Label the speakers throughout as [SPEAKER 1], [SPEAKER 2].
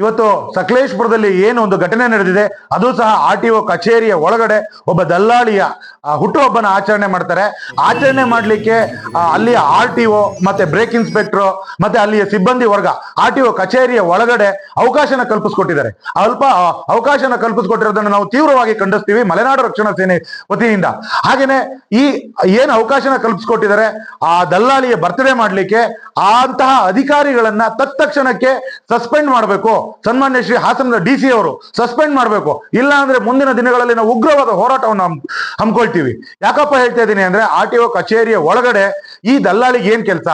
[SPEAKER 1] ಇವತ್ತು ಸಕಲೇಶ್ಪುರದಲ್ಲಿ ಏನು ಒಂದು ಘಟನೆ ನಡೆದಿದೆ, ಅದು ಸಹ ಆರ್ ಟಿ ಒ ಕಚೇರಿಯ ಒಳಗಡೆ ಒಬ್ಬ ದಲ್ಲಾಳಿಯ ಹುಟ್ಟುಹಬ್ಬನ ಆಚರಣೆ ಮಾಡ್ತಾರೆ. ಆಚರಣೆ ಮಾಡಲಿಕ್ಕೆ ಅಲ್ಲಿಯ ಆರ್ ಟಿ ಒ ಮತ್ತೆ ಬ್ರೇಕ್ ಇನ್ಸ್ಪೆಕ್ಟರ್ ಮತ್ತೆ ಅಲ್ಲಿಯ ಸಿಬ್ಬಂದಿ ವರ್ಗ ಆರ್ ಟಿ ಒ ಕಚೇರಿಯ ಒಳಗಡೆ ಅವಕಾಶನ ಕಲ್ಪಿಸ್ಕೊಟ್ಟಿದ್ದಾರೆ. ಅಲ್ಪ ಅವಕಾಶನ ಕಲ್ಪಿಸ್ಕೊಟ್ಟಿರೋದನ್ನು ನಾವು ತೀವ್ರವಾಗಿ ಖಂಡಿಸ್ತೀವಿ ಮಲೆನಾಡು ರಕ್ಷಣಾ ಸೇನೆ ವತಿಯಿಂದ. ಹಾಗೇನೆ ಈ, ಏನು ಅವಕಾಶನ ಕಲ್ಪಿಸ್ಕೊಟ್ಟಿದ್ದಾರೆ, ಆ ದಲ್ಲಾಳಿಯ ಬರ್ತ್ಡೇ ಮಾಡಲಿಕ್ಕೆ ಅಂತಹ ಅಧಿಕಾರಿಗಳನ್ನ ತತ್ಕ್ಷಣಕ್ಕೆ ಸಸ್ಪೆಂಡ್ ಮಾಡಬೇಕು. ಸನ್ಮಾನ್ಯ ಶ್ರೀ ಹಾಸನದ ಡಿ ಸಿ ಅವರು ಸಸ್ಪೆಂಡ್ ಮಾಡಬೇಕು. ಇಲ್ಲ ಅಂದ್ರೆ ಮುಂದಿನ ದಿನಗಳಲ್ಲಿ ನಾವು ಉಗ್ರವಾದ ಹೋರಾಟವನ್ನು ಹಮ್- ಹಮ್ಮಿಕೊಳ್ತೀವಿ. ಯಾಕಪ್ಪ ಹೇಳ್ತಾ ಇದ್ದೀನಿ ಅಂದ್ರೆ ಆರ್ ಟಿ ಒ ಕಚೇರಿಯ ಒಳಗಡೆ ಈ ದಲ್ಲಾಳಿಗೆ ಏನ್ ಕೆಲಸ?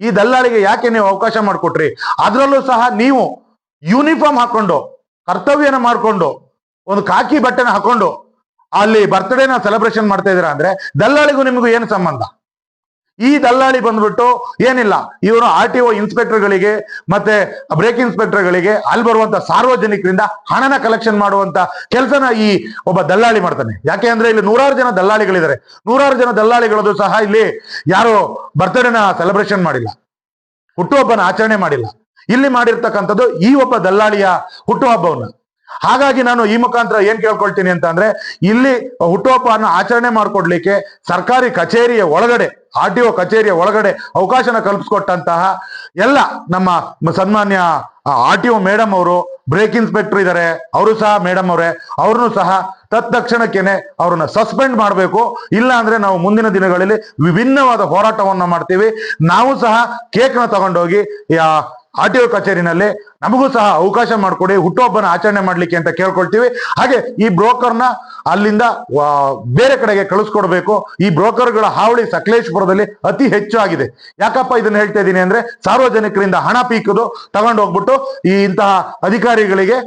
[SPEAKER 1] ಈ ದಲ್ಲಾಳಿಗೆ ಯಾಕೆ ನೀವು ಅವಕಾಶ ಮಾಡಿಕೊಟ್ರಿ? ಅದರಲ್ಲೂ ಸಹ ನೀವು ಯೂನಿಫಾರ್ಮ್ ಹಾಕೊಂಡು, ಕರ್ತವ್ಯನ ಮಾಡ್ಕೊಂಡು, ಒಂದು ಕಾಕಿ ಬಟ್ಟೆನ ಹಾಕೊಂಡು ಅಲ್ಲಿ ಬರ್ತ್ಡೇನ ಸೆಲೆಬ್ರೇಷನ್ ಮಾಡ್ತಾ ಇದೀರಾ ಅಂದ್ರೆ ದಲ್ಲಾಳಿಗೂ ನಿಮಗೂ ಏನು ಸಂಬಂಧ? ಈ ದಲ್ಲಾಳಿ ಬಂದ್ಬಿಟ್ಟು ಏನಿಲ್ಲ ಇವನು ಆರ್ ಟಿ ಒ ಇನ್ಸ್ಪೆಕ್ಟರ್ಗಳಿಗೆ ಮತ್ತೆ ಬ್ರೇಕ್ ಇನ್ಸ್ಪೆಕ್ಟರ್ಗಳಿಗೆ ಅಲ್ಲಿ ಬರುವಂತ ಸಾರ್ವಜನಿಕರಿಂದ ಹಣನ ಕಲೆಕ್ಷನ್ ಮಾಡುವಂತ ಕೆಲಸನ ಈ ಒಬ್ಬ ದಲ್ಲಾಳಿ ಮಾಡ್ತಾನೆ. ಯಾಕೆ ಅಂದ್ರೆ ಇಲ್ಲಿ ನೂರಾರು ಜನ ದಲ್ಲಾಳಿಗಳಿದ್ದಾರೆ. ನೂರಾರು ಜನ ದಲ್ಲಾಳಿಗಳದ್ದು ಸಹ ಇಲ್ಲಿ ಯಾರು ಬರ್ತ್ಡೇನ ಸೆಲೆಬ್ರೇಷನ್ ಮಾಡಿಲ್ಲ. ಹುಟ್ಟುಹಬ್ಬನ ಆಚರಣೆ ಮಾಡಿಲ್ಲ. ಇಲ್ಲಿ ಮಾಡಿರ್ತಕ್ಕಂಥದ್ದು ಈ ಒಬ್ಬ ದಲ್ಲಾಳಿಯ ಹುಟ್ಟುಹಬ್ಬವನ್ನ. ಹಾಗಾಗಿ ನಾನು ಈ ಮುಖಾಂತರ ಏನ್ ಕೇಳ್ಕೊಳ್ತೀನಿ ಅಂತ ಅಂದ್ರೆ ಇಲ್ಲಿ ಹುಟ್ಟುಹಬ್ಬವನ್ನು ಆಚರಣೆ ಮಾಡ್ಕೊಡ್ಲಿಕ್ಕೆ ಸರ್ಕಾರಿ ಕಚೇರಿಯ ಒಳಗಡೆ, ಆರ್ ಟಿ ಒ ಕಚೇರಿಯ ಒಳಗಡೆ ಅವಕಾಶನ ಕಲ್ಪಿಸ್ಕೊಟ್ಟಂತಹ ಎಲ್ಲ ನಮ್ಮ ಸನ್ಮಾನ್ಯ ಆರ್ ಟಿ ಒ ಮೇಡಮ್ ಅವರು, ಬ್ರೇಕ್ ಇನ್ಸ್ಪೆಕ್ಟರ್ ಇದ್ದಾರೆ ಅವರು ಸಹ ಮೇಡಮ್ ಅವರೇ, ಅವ್ರನ್ನು ಸಹ ತತ್ಕ್ಷಣಕ್ಕೇನೆ ಅವ್ರನ್ನ ಸಸ್ಪೆಂಡ್ ಮಾಡಬೇಕು. ಇಲ್ಲ ಅಂದ್ರೆ ನಾವು ಮುಂದಿನ ದಿನಗಳಲ್ಲಿ ವಿಭಿನ್ನವಾದ ಹೋರಾಟವನ್ನ ಮಾಡ್ತೀವಿ. ನಾವು ಸಹ ಕೇಕ್ನ ತಗೊಂಡೋಗಿ ಆರ್ ಟಿ ಒ ಕಚೇರಿನಲ್ಲಿ ನಮಗೂ ಸಹ ಅವಕಾಶ ಮಾಡಿಕೊಡಿ, ಹುಟ್ಟುಹಬ್ಬನ ಆಚರಣೆ ಮಾಡ್ಲಿಕ್ಕೆ ಅಂತ ಕೇಳ್ಕೊಳ್ತೀವಿ. ಹಾಗೆ ಈ ಬ್ರೋಕರ್ನ ಅಲ್ಲಿಂದ ಬೇರೆ ಕಡೆಗೆ ಕಳಿಸ್ಕೊಡ್ಬೇಕು. ಈ ಬ್ರೋಕರ್ಗಳ ಹಾವಳಿ ಸಕಲೇಶ್ಪುರದಲ್ಲಿ ಅತಿ ಹೆಚ್ಚು ಆಗಿದೆ. ಯಾಕಪ್ಪ ಇದನ್ನ ಹೇಳ್ತಾ ಇದ್ದೀನಿ ಅಂದ್ರೆ, ಸಾರ್ವಜನಿಕರಿಂದ ಹಣ ಪೀಕುದು ತಗೊಂಡು ಹೋಗ್ಬಿಟ್ಟು ಈ ಇಂತಹ ಅಧಿಕಾರಿಗಳಿಗೆ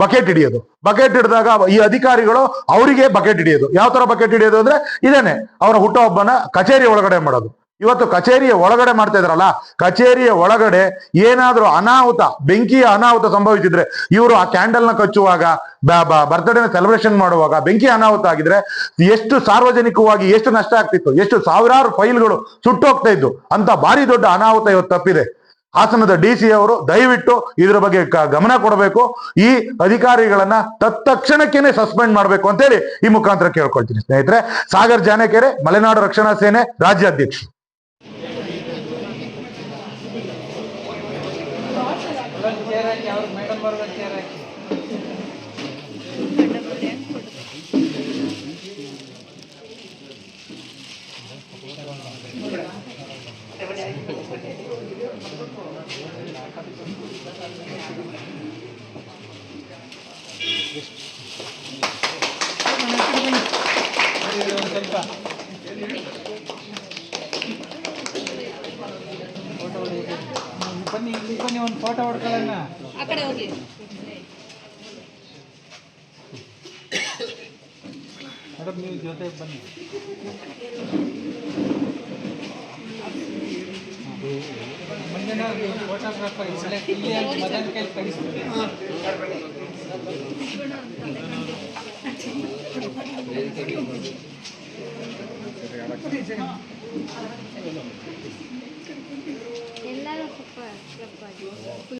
[SPEAKER 1] ಬಕೆಟ್ ಹಿಡಿಯೋದು. ಬಕೆಟ್ ಹಿಡಿದಾಗ ಈ ಅಧಿಕಾರಿಗಳು ಅವರಿಗೆ ಬಕೆಟ್ ಹಿಡಿಯೋದು. ಯಾವ ತರ ಬಕೆಟ್ ಹಿಡಿಯೋದು ಅಂದ್ರೆ, ಇದೇನೆ, ಅವರ ಹುಟ್ಟುಹಬ್ಬನ ಕಚೇರಿ ಒಳಗಡೆ ಮಾಡೋದು. ಇವತ್ತು ಕಚೇರಿಯ ಒಳಗಡೆ ಮಾಡ್ತಾ ಇದ್ರಲ್ಲ, ಕಚೇರಿಯ ಒಳಗಡೆ ಏನಾದ್ರೂ ಅನಾಹುತ, ಬೆಂಕಿಯ ಅನಾಹುತ ಸಂಭವಿಸಿದ್ರೆ ಇವರು ಆ ಕ್ಯಾಂಡಲ್ನ ಕಚ್ಚುವಾಗ ಬರ್ತ್ಡೇನ ಸೆಲೆಬ್ರೇಷನ್ ಮಾಡುವಾಗ ಬೆಂಕಿ ಅನಾಹುತ ಆಗಿದ್ರೆ ಎಷ್ಟು ಸಾರ್ವಜನಿಕವಾಗಿ ಎಷ್ಟು ನಷ್ಟ ಆಗ್ತಿತ್ತು, ಎಷ್ಟು ಸಾವಿರಾರು ಫೈಲ್ಗಳು ಸುಟ್ಟೋಗ್ತಾ ಇದ್ದು ಅಂತ ಭಾರಿ ದೊಡ್ಡ ಅನಾಹುತ ಇವತ್ತು ತಪ್ಪಿದೆ. ಹಾಸನದ ಡಿ ಸಿ ಅವರು ದಯವಿಟ್ಟು ಇದ್ರ ಬಗ್ಗೆ ಗಮನ ಕೊಡಬೇಕು, ಈ ಅಧಿಕಾರಿಗಳನ್ನ ತತ್ಕ್ಷಣಕ್ಕೇನೆ ಸಸ್ಪೆಂಡ್ ಮಾಡಬೇಕು ಅಂತೇಳಿ ಈ ಮುಖಾಂತರ ಕೇಳ್ಕೊಳ್ತೀನಿ ಸ್ನೇಹಿತರೆ. ಸಾಗರ್ ಜಾನಕೆರೆ ಮಲೆನಾಡು ರಕ್ಷಣಾ ಸೇನೆ ರಾಜ್ಯಾಧ್ಯಕ್ಷ
[SPEAKER 2] ಚೇರ್ ಹಾಕಿ ಅವ್ರು ಮೇಡಮ್ ಅವ್ರಿಗೆ ಚೇರ್ ಹಾಕಿ? ಇಲ್ಲಿ ಬನ್ನಿ ಇಲ್ಲಿ ಬನ್ನಿ ಒಂದು ಫೋಟೋ ಹೊಡ್ಕೊಳ್ಳೋಣ.
[SPEAKER 3] ಆ ಕಡೆ ಹೋಗಿ.
[SPEAKER 2] ಮೇಡಮ್ ನೀವು ಜೊತೆ ಬನ್ನಿ. ಮಂಜುನಾಥ್ ಫೋಟೋಗ್ರಾಫರ್ ಒಳ್ಳೆ ಇಲ್ಲಿ ಅಲ್ಲಿ ಮದನ್ ಕೈಲಿ ಕಳಿಸ್ತೀವಿ
[SPEAKER 3] ಎಲ್ಲರೂ ಸ್ವಲ್ಪ